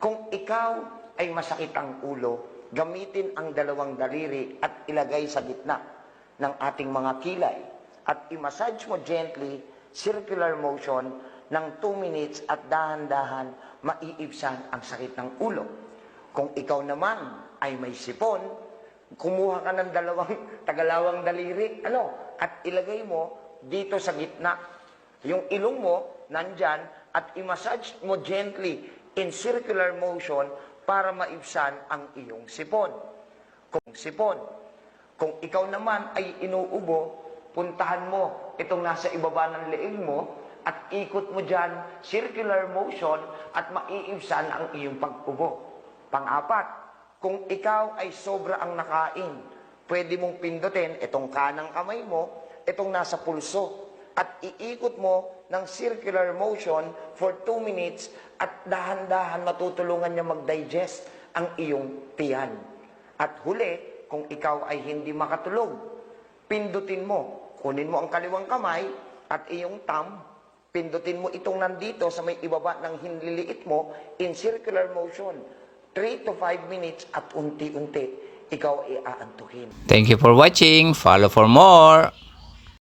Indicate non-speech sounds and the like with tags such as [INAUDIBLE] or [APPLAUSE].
Kung ikaw ay masakit ang ulo, gamitin ang dalawang daliri at ilagay sa gitna ng ating mga kilay at i-massage mo gently, circular motion ng 2 minutes at dahan-dahan maiibsan ang sakit ng ulo. Kung ikaw naman ay may sipon, kumuha ka ng dalawang [LAUGHS] tagalawang daliri, ano, at ilagay mo dito sa gitna. Yung ilong mo, nandyan, at i-massage mo gently in circular motion para maibsan ang iyong sipon. Kung sipon, kung ikaw naman ay inuubo, puntahan mo itong nasa ibaba ng leeg mo at ikot mo dyan, circular motion at maiibsan ang iyong pag-ubo. Pang-apat, kung ikaw ay sobra ang nakain, pwede mong pindutin itong kanang kamay mo, itong nasa pulso, at iikot mo ng circular motion for 2 minutes at dahan-dahan matutulungan niya mag-digest ang iyong tiyan. At huli, kung ikaw ay hindi makatulog, pindutin mo, kunin mo ang kaliwang kamay at iyong thumb, pindutin mo itong nandito sa may ibaba ng hinliliit mo in circular motion. 3 to 5 minutes at unti-unti, ikaw ay aantuhin. Thank you for watching. Follow for more.